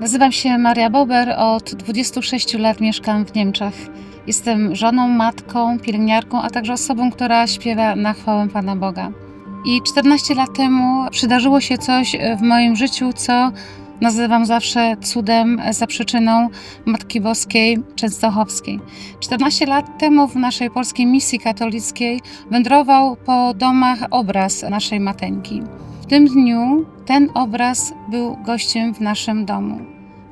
Nazywam się Maria Bober, od 26 lat mieszkam w Niemczech. Jestem żoną, matką, pielęgniarką, a także osobą, która śpiewa na chwałę Pana Boga. I 14 lat temu przydarzyło się coś w moim życiu, co nazywam zawsze cudem za przyczyną Matki Boskiej Częstochowskiej. 14 lat temu w naszej polskiej misji katolickiej wędrował po domach obraz naszej mateńki. W tym dniu ten obraz był gościem w naszym domu.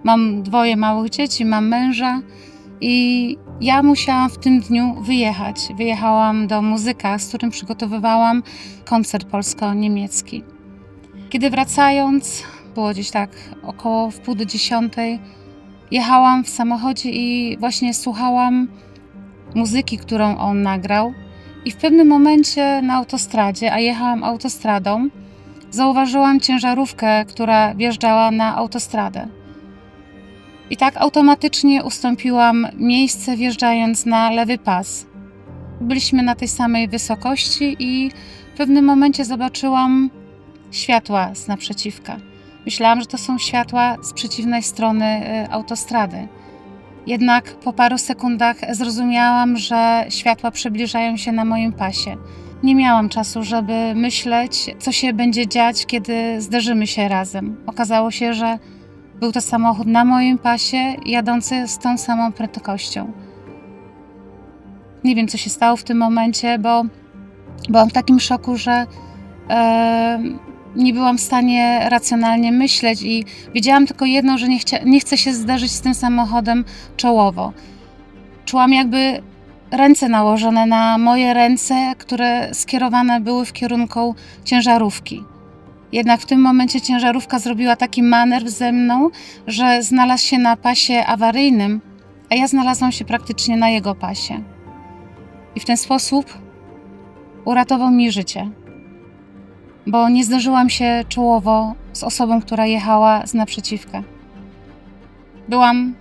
Mam dwoje małych dzieci, mam męża i ja musiałam w tym dniu wyjechać. Wyjechałam do muzyka, z którym przygotowywałam koncert polsko-niemiecki. Kiedy wracając, było gdzieś tak około w pół do dziesiątej, jechałam w samochodzie i właśnie słuchałam muzyki, którą on nagrał. I w pewnym momencie na autostradzie, a jechałam autostradą, zauważyłam ciężarówkę, która wjeżdżała na autostradę. I tak automatycznie ustąpiłam miejsce, wjeżdżając na lewy pas. Byliśmy na tej samej wysokości i w pewnym momencie zobaczyłam światła z naprzeciwka. Myślałam, że to są światła z przeciwnej strony y, autostrady. Jednak po paru sekundach zrozumiałam, że światła przybliżają się na moim pasie. Nie miałam czasu, żeby myśleć, co się będzie dziać, kiedy zderzymy się razem. Okazało się, że był to samochód na moim pasie, jadący z tą samą prędkością. Nie wiem, co się stało w tym momencie, bo byłam w takim szoku, że e, nie byłam w stanie racjonalnie myśleć i wiedziałam tylko jedno, że nie, chcia, nie chcę się zderzyć z tym samochodem czołowo. Czułam jakby ręce nałożone na moje ręce, które skierowane były w kierunku ciężarówki. Jednak w tym momencie ciężarówka zrobiła taki manewr ze mną, że znalazł się na pasie awaryjnym, a ja znalazłam się praktycznie na jego pasie. I w ten sposób uratował mi życie, bo nie zderzyłam się czołowo z osobą, która jechała z naprzeciwka. Byłam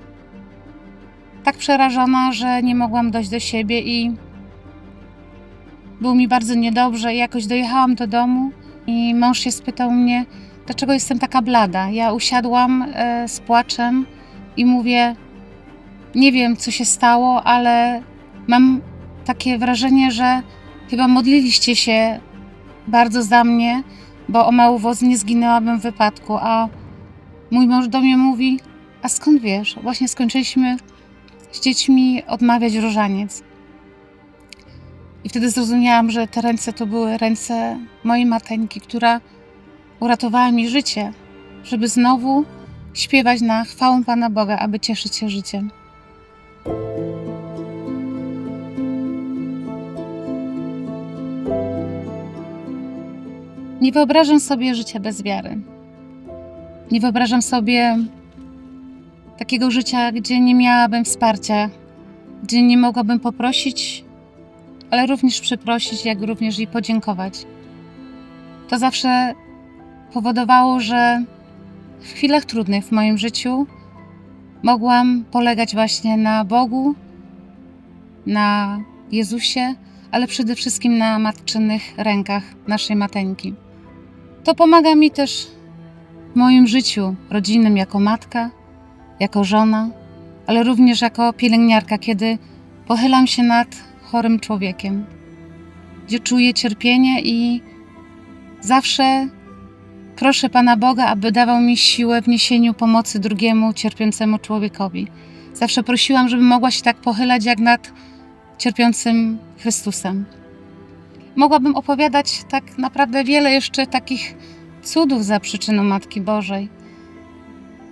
tak przerażona, że nie mogłam dojść do siebie i było mi bardzo niedobrze. Jakoś dojechałam do domu i mąż się spytał mnie, dlaczego jestem taka blada. Ja usiadłam e, z płaczem i mówię, nie wiem co się stało, ale mam takie wrażenie, że chyba modliliście się bardzo za mnie, bo o mały woz nie zginęłabym w wypadku. A mój mąż do mnie mówi, a skąd wiesz? Właśnie skończyliśmy z dziećmi odmawiać różaniec. I wtedy zrozumiałam, że te ręce to były ręce mojej mateńki, która uratowała mi życie, żeby znowu śpiewać na chwałę Pana Boga, aby cieszyć się życiem. Nie wyobrażam sobie życia bez wiary. Nie wyobrażam sobie takiego życia, gdzie nie miałabym wsparcia, gdzie nie mogłabym poprosić, ale również przeprosić, jak również i podziękować. To zawsze powodowało, że w chwilach trudnych w moim życiu mogłam polegać właśnie na Bogu, na Jezusie, ale przede wszystkim na matczynych rękach naszej mateńki. To pomaga mi też w moim życiu rodzinnym jako matka, jako żona, ale również jako pielęgniarka, kiedy pochylam się nad chorym człowiekiem, gdzie czuję cierpienie i zawsze proszę Pana Boga, aby dawał mi siłę w niesieniu pomocy drugiemu cierpiącemu człowiekowi. Zawsze prosiłam, żeby mogła się tak pochylać jak nad cierpiącym Chrystusem. Mogłabym opowiadać tak naprawdę wiele jeszcze takich cudów za przyczyną Matki Bożej.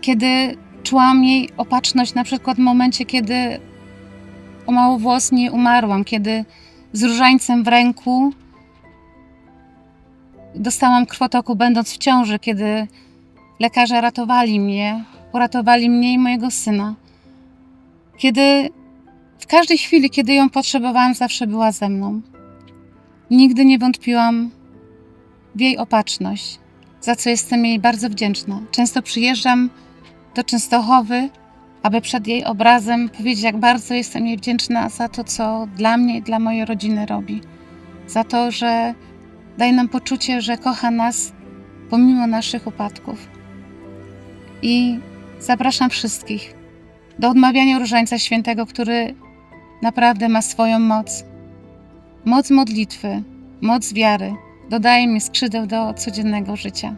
Kiedy czułam jej opatrzność, na przykład w momencie, kiedy o małowłosnie umarłam, kiedy z różańcem w ręku dostałam krwotoku, będąc w ciąży, kiedy lekarze ratowali mnie, uratowali mnie i mojego syna. Kiedy w każdej chwili, kiedy ją potrzebowałam, zawsze była ze mną. Nigdy nie wątpiłam w jej opatrzność, za co jestem jej bardzo wdzięczna. Często przyjeżdżam do Częstochowy, aby przed jej obrazem powiedzieć, jak bardzo jestem jej wdzięczna za to, co dla mnie i dla mojej rodziny robi. Za to, że daje nam poczucie, że kocha nas pomimo naszych upadków. I Zapraszam wszystkich do odmawiania Różańca Świętego, który naprawdę ma swoją moc. Moc modlitwy, moc wiary dodaje mi skrzydeł do codziennego życia.